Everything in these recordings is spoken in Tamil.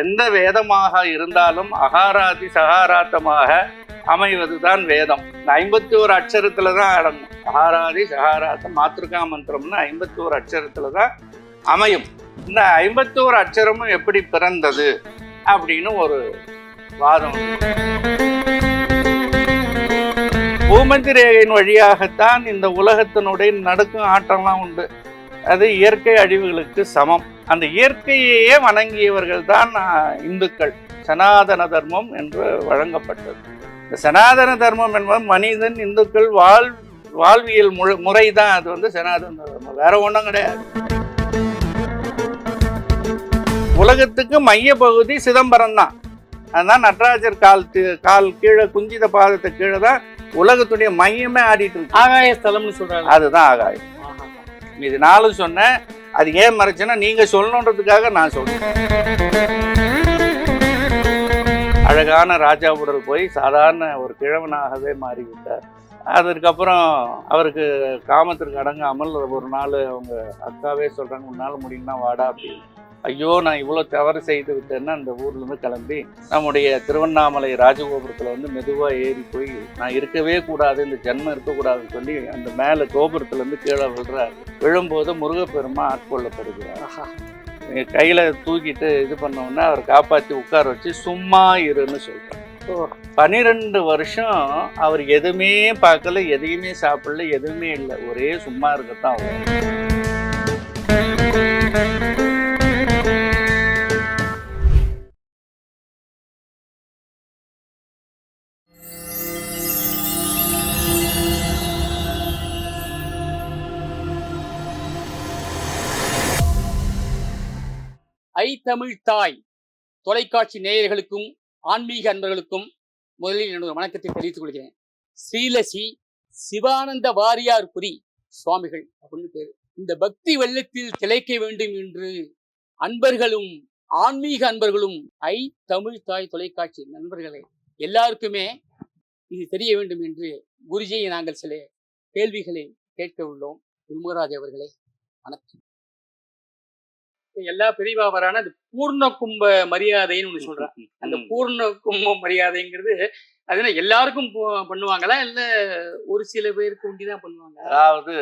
எந்த வேதமாக இருந்தாலும் அகாராதி சகாராத்தமாக அமைவதுதான் வேதம். இந்த ஐம்பத்தி ஒரு அக்ஷரத்துல தான் அடங்கும். அகாராதி சகாராத்தம் மாத்திருக்கா மந்திரம்னு ஐம்பத்தி ஒரு அக்ஷரத்துல தான் அமையும். இந்த ஐம்பத்தி ஒரு அக்ஷரமும் எப்படி பிறந்தது அப்படின்னு ஒரு வாதம். பூமத்தி ரேகையின் வழியாகத்தான் இந்த உலகத்தினுடைய நடுக்கும் ஆட்டம்லாம் உண்டு. அது இயற்கை அழிவுகளுக்கு சமம். அந்த இயற்கையையே வணங்கியவர்கள் தான் இந்துக்கள். சனாதன தர்மம் என்று வழங்கப்பட்டது. இந்த சனாதன தர்மம் என்பது மனிதன் இந்துக்கள் வாழ் வாழ்வியல் முறை முறை தான். அது வந்து சனாதன தர்மம். வேற ஒன்றும் கிடையாது. உலகத்துக்கு மைய பகுதி சிதம்பரம் தான். அதுதான் நடராஜர் கால் கால் கீழே குஞ்சித பாதத்தை கீழே தான் உலகத்துடைய மையமே ஆடிட்டு இருக்கு. ஆகாய ஸ்தலம்னு சொல்றாங்க. அதுதான் ஆகாயம். இது நாளும் சொன்னேன். அது ஏன் மறைச்சேன்னா நீங்கள் சொல்லணுன்றதுக்காக நான் சொல்கிறேன் அழகான ராஜா உடல் போய் சாதாரண ஒரு கிழவனாகவே மாறிவிட்டார். அதற்கப்புறம் அவருக்கு காமத்திற்கு அடங்காமல் ஒரு நாள் அவங்க அக்காவே சொல்கிறாங்க உன்னால முடியும்னா வாடா அப்படின்னு. ஐயோ நான் இவ்வளோ தவறு செய்து விட்டேன்னா அந்த ஊர்லேருந்து கிளம்பி நம்முடைய திருவண்ணாமலை ராஜகோபுரத்தில் வந்து மெதுவாக ஏறி போய் நான் இருக்கவே கூடாது இந்த ஜென்மம் இருக்கக்கூடாதுன்னு சொல்லி அந்த மேலே கோபுரத்துலேருந்து கீழே விழுறாரு விழும்போது முருகப்பெருமா ஆட்கொள்ளப்படுகிறார். கையில் தூக்கிட்டு இது பண்ணோன்னே அவர் காப்பாற்றி உட்கார வச்சு சும்மா இருன்னு சொல்கிறார் பன்னிரெண்டு வருஷம் அவர் எதுவுமே பார்க்கல எதையுமே சாப்பிடல எதுவுமே இல்லை. ஒரே சும்மா இருக்கத்தான் அவர். ஐ தமிழ் தாய். தொலைக்காட்சி நேயர்களுக்கும் ஆன்மீக அன்பர்களுக்கும் முதலில் என்னோட வணக்கத்தை தெரிவித்துக் கொள்கிறேன். ஸ்ரீலசி சிவானந்த வாரியார் புரி சுவாமிகள் அப்படின்னு பேரு. இந்த பக்தி வெள்ளத்தில் திளைக்க வேண்டும் என்று அன்பர்களும் ஆன்மீக அன்பர்களும் ஐ தமிழ் தாய் தொலைக்காட்சி நண்பர்களே எல்லாருக்குமே இது தெரிய வேண்டும் என்று குருஜியை நாங்கள் சில கேள்விகளை கேட்க உள்ளோம். குருமராஜ் அவர்களே வணக்கம். எல்லா பெரியவாவரான அந்த பூர்ண கும்ப மரியாதைன்னு ஒண்ணு சொல்றாங்க அந்த பூர்ண கும்ப மரியாதைங்கிறது அது என்ன எல்லாருக்கும் பண்ணுவாங்களா? இல்ல ஒரு சில பேருக்கு ஒண்டிதான் பண்ணுவாங்க அதாவது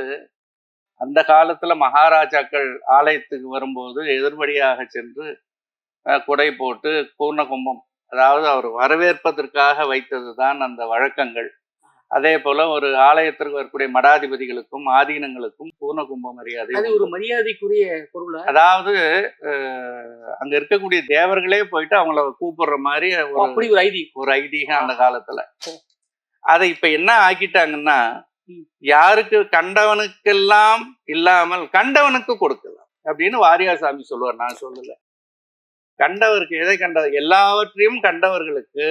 அந்த காலத்துல மகாராஜாக்கள் ஆலயத்துக்கு வரும்போது எதிர்படியாக சென்று குடை போட்டு பூர்ண கும்பம் அதாவது அவர் வரவேற்பதற்காக வைத்தது தான் அந்த வழக்கங்கள். அதே போல ஒரு ஆலயத்திற்கு வரக்கூடிய மடாதிபதிகளுக்கும் ஆதீனங்களுக்கும் பூர்ண கும்ப மரியாதை அது ஒரு மரியாதைக்குரிய பொருளா? அதாவது அங்க இருக்கக்கூடிய தேவர்களே போயிட்டு அவங்கள கூப்பிடுற மாதிரி ஒரு அப்படி ஒரு ஐதி ஒரு ஐதீகம் அந்த காலத்துல. அதை இப்ப என்ன ஆக்கிட்டாங்கன்னா. யாருக்கு கண்டவனுக்கெல்லாம் இல்லாமல் கண்டவனுக்கு கொடுக்கலாம் அப்படின்னு வாரியார் சாமி சொல்லுவார் நான் சொல்லல. கண்டவருக்கு எதை கண்ட எல்லாவற்றையும் கண்டவர்களுக்கு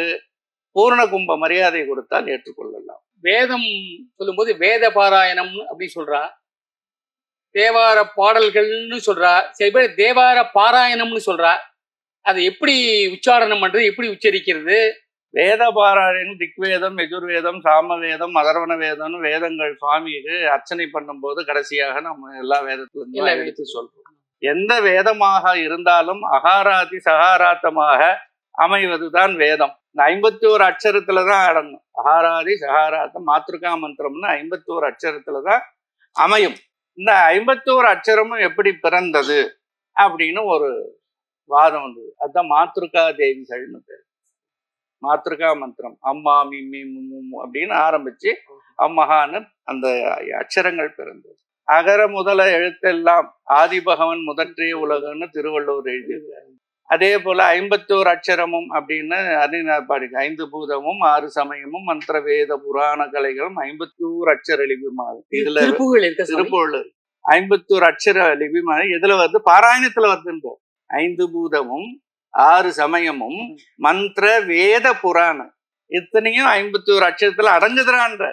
பூர்ண கும்ப மரியாதை கொடுத்தால் ஏற்றுக்கொள்ளலாம். வேதம் சொல்லும்போது வேத பாராயணம் அப்படின்னு சொல்றா. தேவார பாடல்கள்னு சொல்றா. சில பேர் தேவார பாராயணம்னு சொல்றா. அதை எப்படி உச்சாரணம் பண்றது? எப்படி உச்சரிக்கிறது? வேத பாராயணம் திக்வேதம் எஜுர்வேதம் சாமவேதம் அதர்வண வேதம்னு வேதங்கள் சுவாமிக்கு அர்ச்சனை பண்ணும்போது கடைசியாக நம்ம எல்லா வேதத்துல எல்லா இருந்து எடுத்து சொல்றோம். எந்த வேதமாக இருந்தாலும் அகாராதி சகாராத்தமாக அமைவதுதான் வேதம். இந்த ஐம்பத்தி ஒரு அக்ஷரத்துல தான் அடங்கும். சஹாராதி சஹாராத்தம் மாத்ருகா மந்திரம்னு ஐம்பத்தோரு ஒரு தான் அமையும். இந்த ஐம்பத்தோரு அச்சரமும் எப்படி பிறந்தது அப்படின்னு ஒரு வாதம் வந்தது. அதுதான் மாத்ருகா தேவிகள்னு பேர். மாத்ருகா மந்திரம் அம்மா மிம்மி மும்மு அப்படின்னு ஆரம்பிச்சு அம்மஹான்னு அந்த அச்சரங்கள் பிறந்தது. அகர முதல எழுத்தெல்லாம் ஆதிபகவன் முதற்றே உலகம்னு திருவள்ளுவர் எழுதியிருக்காரு. அதே போல ஐம்பத்தோரு அக்ஷரமும் அப்படின்னு அருணார் பாடி ஐந்து பூதமும் ஆறு சமயமும் மந்திர வேத புராண கலைகளும் ஐம்பத்தோரு அக்ஷர லிபிமாகும் இதுல திருப்புகள் ஐம்பத்தோரு அக்ஷர லிபிமான எதுல வருது பாராயணத்துல வருதுன்ற ஐந்து பூதமும் ஆறு சமயமும் மந்திர வேத புராணம். இத்தனையும் ஐம்பத்தி ஒரு அக்ஷரத்துல அடங்குதுறான்ற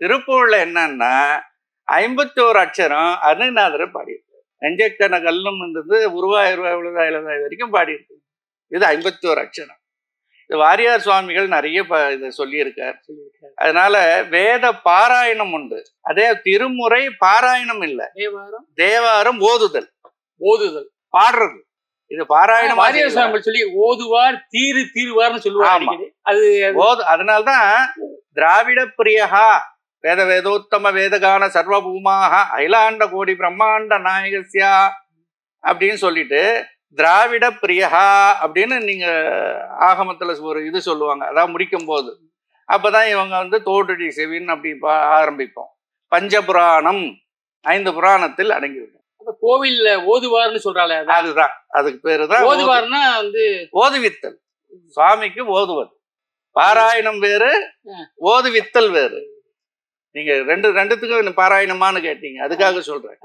திருப்பூர்ல என்னன்னா ஐம்பத்தி ஒரு அக்ஷரம் அருணநாதரை பாடியிருக்காரு நெஞ்சக்கன கல்லும் இருந்தது உருவாயிருவாய் உழுதாயிலதாய் வரைக்கும் பாடியிருக்கு. இது ஐம்பத்தி ஒரு அக்ஷரம். இது வாரியார் சுவாமிகள் நிறைய ப இதை சொல்லியிருக்கார். அதனால வேத பாராயணம் உண்டு. அதே திருமுறை பாராயணம் இல்லை. தேவாரம்? தேவாரம் ஓதுதல். ஓதுதல். பாடுறது. இது பாராயணமா வாரியார். சுவாமிகள் சொல்லி ஓதுவார் தீரு தீருவார்னு. அடிக்கடி. அது போது அதனால்தான் திராவிட பிரியகா வேத வேதோத்தம வேதகான சர்வபூமாக அகிலாண்ட கோடி பிரம்மாண்ட நாயகஸ்யா அப்படின்னு சொல்லிட்டு திராவிட பிரியகா அப்படின்னு நீங்க ஆகமத்துல ஒரு இது சொல்லுவாங்க. அதான் முடிக்கும் போது அப்பதான் இவங்க வந்து தோற்றடி செவின்னு அப்படி பா- ஆரம்பிப்போம். பஞ்சபுராணம் ஐந்து புராணத்தில் அடங்கிவிடும் அப்ப கோவில்ல ஓதுவார்னு சொல்றாளே அது அதுதான். அதுக்கு பேரு தான் ஓது- ஓதுவார்னா வந்து ஓதுவித்தல். சுவாமிக்கு ஓதுவது. பாராயணம் வேறு. ஓதுவித்தல் வேறு. நீங்க ரெண்டு ரெண்டுத்துக்கும் என்ன பாராயணமான்னு கேட்டீங்க. அதுக்காக சொல்றேன்.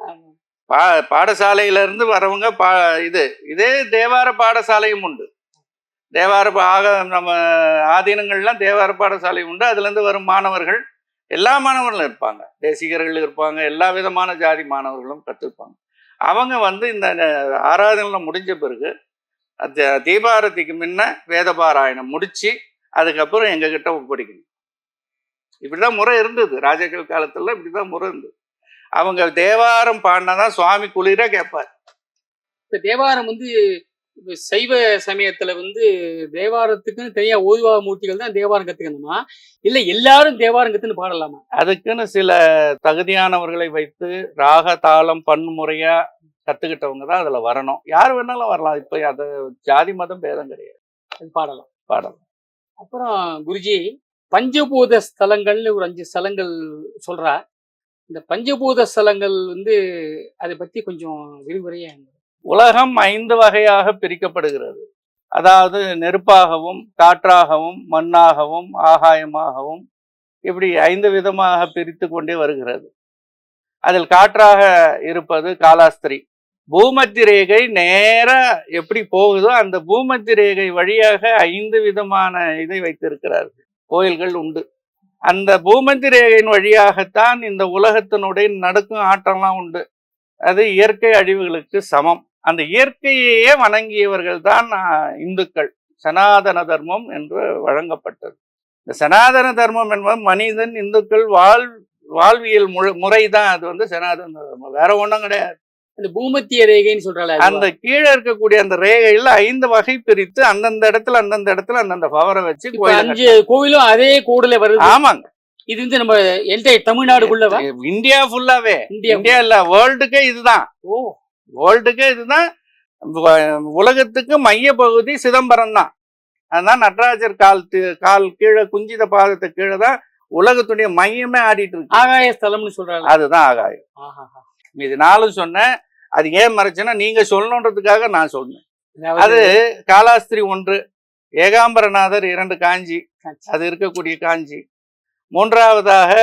பா பாடசாலையில இருந்து வரவங்க பா இது இதே தேவார பாடசாலையும் உண்டு. தேவார பா- ஆக நம்ம ஆதீனங்கள்லாம் தேவார பாடசாலை உண்டு. அதுல இருந்து வரும் மாணவர்கள் எல்லா மாணவர்களும் இருப்பாங்க. தேசிகர்கள் இருப்பாங்க எல்லா விதமான ஜாதி மாணவர்களும் கற்றுப்பாங்க. அவங்க வந்து இந்த ஆராதனை முடிஞ்ச பிறகு தீபாரதிக்கு முன்ன வேத பாராயணம் முடிச்சு அதுக்கப்புறம் எங்ககிட்ட ஒப்படைக்கணும். இப்படிதான் முறை இருந்தது. ராஜாக்கள் காலத்துல இப்படிதான் முறை இருந்தது. அவங்க தேவாரம் பாடினாதான் சுவாமி குளிர கேட்பார். இப்ப தேவாரம் வந்து சைவ சமயத்துல வந்து தேவாரத்துக்குன்னு தனியா ஓதுவா மூர்த்திகள் தான் தேவாரம் கத்துக்கணுமா? இல்ல எல்லாரும் தேவாரம் கத்துன்னு பாடலாமா? அதுக்குன்னு சில தகுதியானவர்களை வைத்து ராக தாளம் பன்முறையா கத்துக்கிட்டவங்க தான் அதுல வரணும். யார் வேணாலும் வரலாம். இப்ப அது ஜாதி மதம் பேதம் கிடையாது. பாடலாம். பாடலாம். அப்புறம் குருஜி பஞ்சபூத ஸ்தலங்கள்னு ஒரு அஞ்சு ஸ்தலங்கள் சொல்றா. இந்த பஞ்சபூத ஸ்தலங்கள் வந்து அதை பத்தி கொஞ்சம் விரிவுரையா உலகம் ஐந்து வகையாக பிரிக்கப்படுகிறது. அதாவது நெருப்பாகவும் காற்றாகவும் மண்ணாகவும் ஆகாயமாகவும் இப்படி ஐந்து விதமாக பிரித்து கொண்டே வருகிறது. அதில் காற்றாக இருப்பது காலாஸ்திரி. பூமத்தி ரேகை நேர எப்படி போகுதோ அந்த பூமத்தி ரேகை வழியாக ஐந்து விதமான இதை வைத்திருக்கிறார்கள். கோயில்கள் உண்டு. அந்த பூமந்தி ரேகையின் வழியாகத்தான் இந்த உலகத்தினுடைய நடக்கும் ஆட்டம்லாம் உண்டு. அது இயற்கை அழிவுகளுக்கு சமம். அந்த இயற்கையையே வணங்கியவர்கள் தான் இந்துக்கள். சனாதன தர்மம் என்று வழங்கப்பட்டது. இந்த சனாதன தர்மம் என்பது மனிதன் இந்துக்கள் வாழ் வாழ்வியல் முறை தான் அது வந்து சனாதன தர்மம். வேற ஒன்றும் கிடையாது. இந்த பூமத்திய ரேகைன்னு சொல்றாள் அந்த கீழே இருக்கக்கூடிய அந்த ரேகையில ஐந்து வகை பிரித்து அந்தந்த இடத்துல அந்தந்த இடத்துல அந்தந்த பவரை வச்சு அஞ்சு கோவிலும் அதே கூடல வருது. ஆமாங்க. இது வந்து நம்ம எந்த தமிழ்நாடுக்குள்ளவா இந்தியா ஃபுல்லாவே இந்தியா. இல்ல வேர்ல்டுக்கே இதுதான். ஓ. வேர்ல்டுக்கு இதுதான். உலகத்துக்கு மைய பகுதி சிதம்பரம் தான். அதுதான் நடராஜர் கால் கால் கீழே குஞ்சித பாதத்து கீழே தான் உலகத்துடைய மையமே ஆடிட்டு இருக்கு. ஆகாய ஸ்தலம்னு சொல்றாள் அதுதான் ஆகாயம். இது நாளும் சொன்னேன். அது ஏன் மறைச்சேன்னா நீங்க சொல்லணுன்றதுக்காக நான் சொன்னேன். அது காலாஸ்திரி ஒன்று ஏகாம்பரநாதர் இரண்டு காஞ்சி அது இருக்கக்கூடிய காஞ்சி. மூன்றாவதாக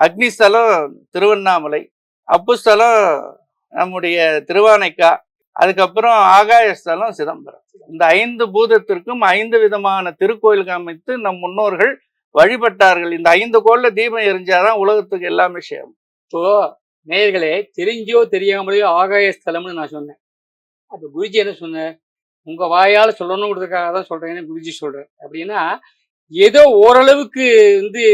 அக்னிஸ்தலம் திருவண்ணாமலை அப்புஸ்தலம் நம்முடைய திருவானைக்கா அதுக்கப்புறம் ஆகாயஸ்தலம் சிதம்பரம். இந்த ஐந்து பூதத்திற்கும் ஐந்து விதமான திருக்கோயில்கள் அமைத்து நம் முன்னோர்கள் வழிபட்டார்கள். இந்த ஐந்து கோயில்ல தீபம் எரிஞ்சாதான் உலகத்துக்கு எல்லாமே சேரும். இப்போ நேயர்களே தெரிஞ்சோ தெரியாமலேயோ ஆகாய ஸ்தலம்னு நான் சொன்னேன். அப்போ குருஜி என்ன சொன்னார்? உங்க வாயால சொல்லணுங்கிறதுக்காக தான் சொல்கிறேன்னு குருஜி சொல்றார். அப்படின்னா ஏதோ ஓரளவுக்கு வந்து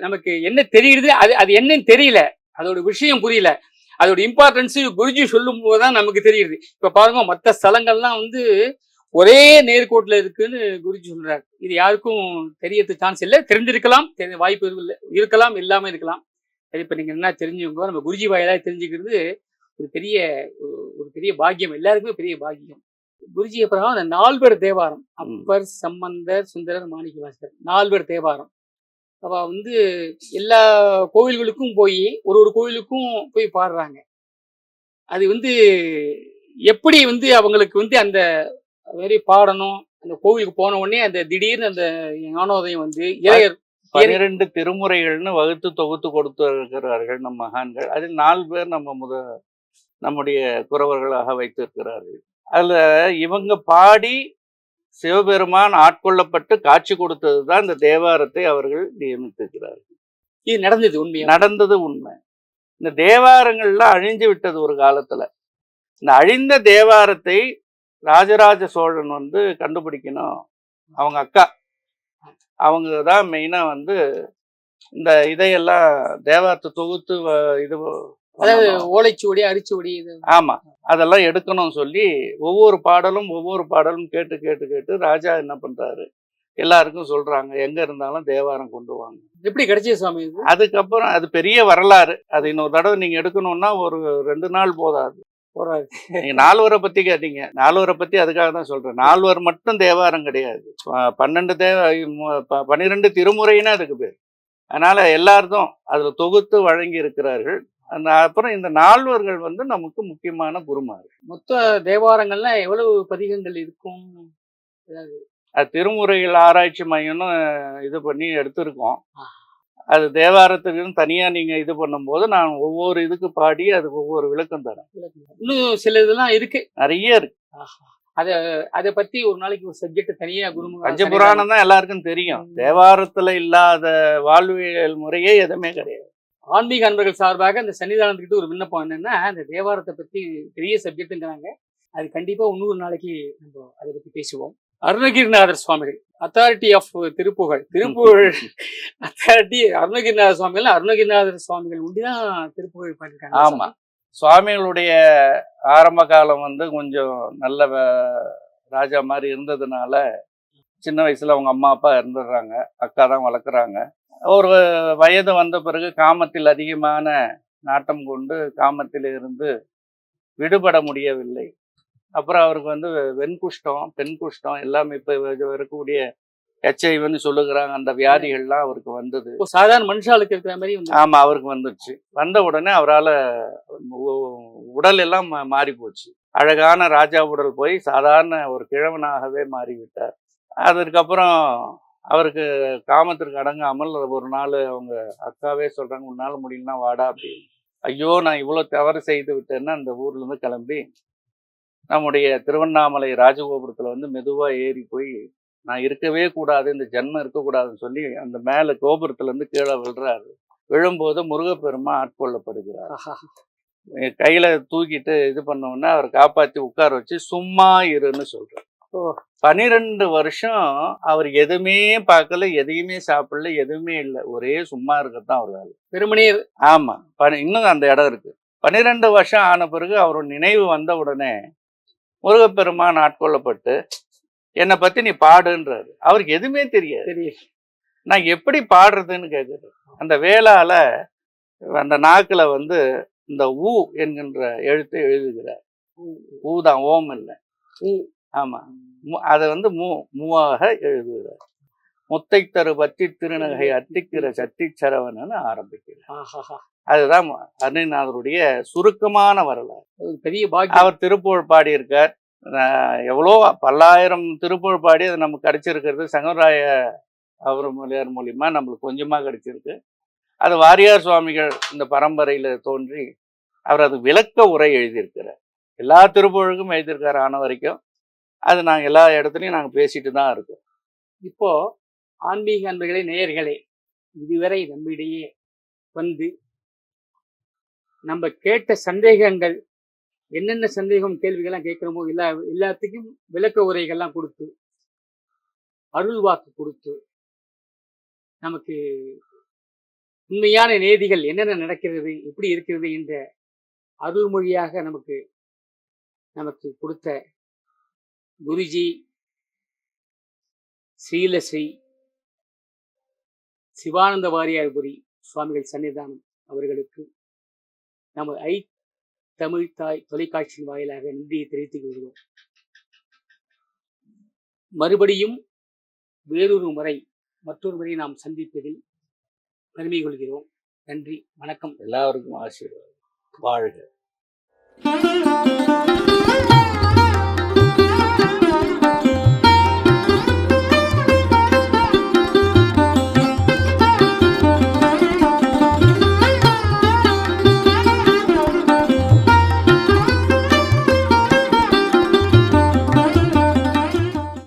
நமக்கு என்ன தெரியுது அது அது என்னன்னு தெரியல. அதோட விஷயம் புரியல. அதோட இம்பார்ட்டன்ஸ் குருஜி சொல்லும் போதுதான் நமக்கு தெரியுது. இப்ப பாருங்க மற்ற ஸ்தலங்கள்லாம் வந்து ஒரே நேர்கோட்டுல இருக்குன்னு குருஜி சொல்றாரு. இது யாருக்கும் தெரியறது சான்ஸ் இல்லை. தெரிஞ்சிருக்கலாம் தெரி- வாய்ப்பு இருக்கலாம் இல்லாம இருக்கலாம். அது இப்ப நீங்க என்ன தெரிஞ்சுக்கோ நம்ம குருஜி வாயிலா தெரிஞ்சுக்கிறது ஒரு பெரிய ஒரு- பெரிய பாக்கியம். எல்லாருக்குமே பெரிய பாக்கியம். குருஜி அப்புறம் அந்த நால்வர் தேவாரம். அப்பர் சம்பந்தர் சுந்தரர் மாணிக்கவாசகர் நால்வர் தேவாரம். அவ வந்து எல்லா கோவில்களுக்கும் போய் ஒரு ஒரு கோவிலுக்கும் போய் பாடுறாங்க. அது வந்து எப்படி வந்து அவங்களுக்கு வந்து அந்த மாதிரி பாடணும்? அந்த கோவிலுக்கு போன உடனே அந்த திடீர்னு அந்த ஞானோதயம் வந்து இளையர் பன்னிரண்டு திருமுறைகள்னு வகுத்து தொகுத்து கொடுத்து இருக்கிறார்கள் நம் மகான்கள். அதில் நாலு பேர் நம்ம முத நம்முடைய குறவர்களாக வைத்திருக்கிறார்கள். அதுல இவங்க பாடி சிவபெருமான் ஆட்கொள்ளப்பட்டு காட்சி கொடுத்தது தான் இந்த தேவாரத்தை அவர்கள் நியமித்திருக்கிறார்கள். இது நடந்தது உண்மையா? நடந்தது உண்மை. இந்த தேவாரங்கள்ல அழிஞ்சு விட்டது ஒரு காலத்துல. இந்த அழிந்த தேவாரத்தை ராஜராஜ சோழன் வந்து கண்டுபிடிக்கணும். அவங்க அக்கா. அவங்க தான் மெயினா வந்து இந்த இதையெல்லாம் தேவாரத்தை தொகுத்து இது அதாவது. ஓலைச்சுவடி அரிச்சுவடி இது. ஆமா. அதெல்லாம் எடுக்கணும்னு சொல்லி ஒவ்வொரு பாடலும் ஒவ்வொரு பாடலும் கேட்டு கேட்டு கேட்டு ராஜா என்ன பண்றாரு? எல்லாருக்கும் சொல்றாங்க எங்க இருந்தாலும் தேவாரம் கொண்டு வாங்க. எப்படி கிடைச்சது சுவாமி இது? அதுக்கப்புறம் அது பெரிய வரலாறு. அது இன்னொரு தடவை நீங்க எடுக்கணும்னா ஒரு ரெண்டு நாள் போதாது. போறாரு. நீங்க நால்வரை பத்தி கேட்டீங்க. நால்வரை பத்தி அதுக்காக தான் சொல்றேன். நால்வர் மட்டும் தேவாரம் கிடையாது. பன்னெண்டு தேவ பன்னிரெண்டு திருமுறைன்னு அதுக்கு பேர். அதனால எல்லாருக்கும் அதுல தொகுத்து வழங்கி இருக்கிறார்கள் அந்த அப்புறம் இந்த நால்வர்கள் வந்து நமக்கு முக்கியமான குருமார். மொத்த தேவாரங்கள்ல எவ்வளவு பதிகங்கள் இருக்கும்? அது திருமுறைகள் ஆராய்ச்சி மையம்னு இது பண்ணி எடுத்திருக்கோம். அது தேவாரத்துக்குன்னு தனியா நீங்க இது பண்ணும்போது நான் ஒவ்வொரு இதுக்கு பாடி அதுக்கு ஒவ்வொரு விளக்கம் தரேன். இன்னும் சில இதெல்லாம் இருக்கு. நிறைய இருக்கு. அத அத பத்தி ஒரு நாளைக்கு ஒரு சப்ஜெக்ட் தனியா குருமுக பஞ்சபுராணம் தான் எல்லாருக்கும் தெரியும். தேவாரத்துல இல்லாத வாழ்வியல் முறையே எதுவுமே கிடையாது. ஆன்மீக அன்பர்கள் சார்பாக இந்த சன்னிதானத்துக்கிட்ட ஒரு விண்ணப்பம் என்னன்னா இந்த தேவாரத்தை பத்தி பெரிய சப்ஜெக்ட்டுங்கிறாங்க அது கண்டிப்பா இன்னொரு நாளைக்கு நம்ம அதை பத்தி பேசுவோம். Arunagirinathar Swamigal. Authority of Thiruppugazh Thiruppugazh authority Arunagirinathar Swamigal Arunagirinathar Swamigal உண்டிதான் Thiruppugazh பண்ணிருக்காங்க. ஆமா. சுவாமிகளுடைய ஆரம்ப காலம் வந்து கொஞ்சம் நல்ல ராஜா மாதிரி இருந்ததுனால சின்ன வயசுல அவங்க அம்மா அப்பா இருந்துடுறாங்க. அக்கா தான் வளர்க்குறாங்க. ஒரு வயது வந்த பிறகு காமத்தில் அதிகமான நாட்டம் கொண்டு காமத்தில் இருந்து விடுபட முடியவில்லை. அப்புறம் அவருக்கு வந்து வெண்குஷ்டம் பெண் குஷ்டம் எல்லாமே இப்போ இருக்கக்கூடிய ஹெச்ஐவின்னு சொல்லுகிறாங்க. அந்த வியாதிகள்லாம் அவருக்கு வந்தது. சாதாரண மனுஷாளுக்கு இருக்கிற மாதிரி வந்து ஆமா அவருக்கு வந்துருச்சு. வந்த உடனே அவரால் உடல் எல்லாம் மாறி போச்சு. அழகான ராஜா உடல் போய் சாதாரண ஒரு கிழவனாகவே மாறிவிட்டார். அதற்கப்புறம் அவருக்கு காமத்திற்கு அடங்காமல் ஒரு நாள் அவங்க அக்காவே சொல்றாங்க உன்னால முடியலன்னா வாடா அப்படின்னு. ஐயோ நான் இவ்வளோ தவறு செய்து விட்டேன்னு அந்த ஊர்ல இருந்து கிளம்பி நம்முடைய திருவண்ணாமலை ராஜகோபுரத்துல வந்து மெதுவா ஏறி போய் நான் இருக்கவே கூடாது இந்த ஜென்மம் இருக்கக்கூடாதுன்னு சொல்லி அந்த மேல கோபுரத்துல இருந்து கீழே விழுறாரு. விழும்போது முருகப்பெருமா ஆட்கொள்ளப்படுகிறார். கையில தூக்கிட்டு இது பண்ண உடனே அவர் காப்பாத்தி உட்கார வச்சு சும்மா இருன்னு சொல்றார். ஓ. பனிரெண்டு வருஷம் அவர் எதுவுமே பார்க்கல எதையுமே சாப்பிடல எதுவுமே இல்லை. ஒரே சும்மா இருக்கத்தான் அவர் வேலை. வெறுமனே ஆமா. பனி- இன்னும் அந்த இடம் இருக்கு. பன்னிரெண்டு வருஷம் ஆன பிறகு அவரோட நினைவு வந்த உடனே முருகப்பெருமான் ஆட்கொள்ளப்பட்டு என்னை பத்தி நீ பாடுன்றாரு. அவருக்கு எதுவுமே தெரியாது. நான் எப்படி பாடுறதுன்னு கேக்குது. அந்த வேளால அந்த நாக்குல வந்து இந்த ஊ என்கின்ற எழுத்தை எழுதுகிறார். ஊ. தான் ஓம் இல்லை. ஊ. ஆமா. மு- அதை வந்து மூ மூவாக எழுதுகிறார். முத்தை தரு பத்தி திருநகை அத்திக்கிற சத்தி சரவணன்னு ஆரம்பிக்கிறார். அதுதான் அருணநாதருடைய சுருக்கமான வரலாறு. பெரிய பாக்கியம். அவர் திருப்புகழ் பாடியிருக்கார். எவ்வளோ பல்லாயிரம் திருப்புகழ் பாடி அது நமக்கு கிடைச்சிருக்கிறது. சங்கராய அவர் மொழியார் மூலியமா நம்மளுக்கு கொஞ்சமா கிடைச்சிருக்கு. அது வாரியார் சுவாமிகள் இந்த பரம்பரையில தோன்றி அவர் அது விளக்க உரை எழுதியிருக்கிறார். எல்லா திருப்புகழுக்கும் எழுதியிருக்காரு ஆன வரைக்கும். அது நாங்கள் எல்லா இடத்துலையும் நாங்கள் பேசிட்டு தான் இருக்கோம். இப்போ ஆன்மீக அன்பர்களே நேயர்களே இதுவரை நம்மிடையே வந்து நம்ம கேட்ட சந்தேகங்கள் என்னென்ன சந்தேகம் கேள்விகள்லாம் கேட்கிறோமோ எல்லா எல்லாத்துக்கும் விளக்க உரைகள்லாம் கொடுத்து அருள் வாக்கு கொடுத்து நமக்கு உண்மையான நேதிகள் என்னென்ன நடக்கிறது எப்படி இருக்கிறது என்ற அருள்மொழியாக நமக்கு நமக்கு கொடுத்த குருஜி ஸ்ரீலஸ்ரீ சிவானந்த வாரியார்புரி சுவாமிகள் சன்னிதானம் அவர்களுக்கு நமது ஐ தமிழ் தாய் தொலைக்காட்சியின் வாயிலாக நன்றியை தெரிவித்துக் கொள்கிறோம். மறுபடியும் வேறொரு முறை மற்றொரு முறை நாம் சந்திப்பதில் பெருமை கொள்கிறோம். நன்றி வணக்கம். எல்லாருக்கும் ஆசீர்வாதம். வாழ்க.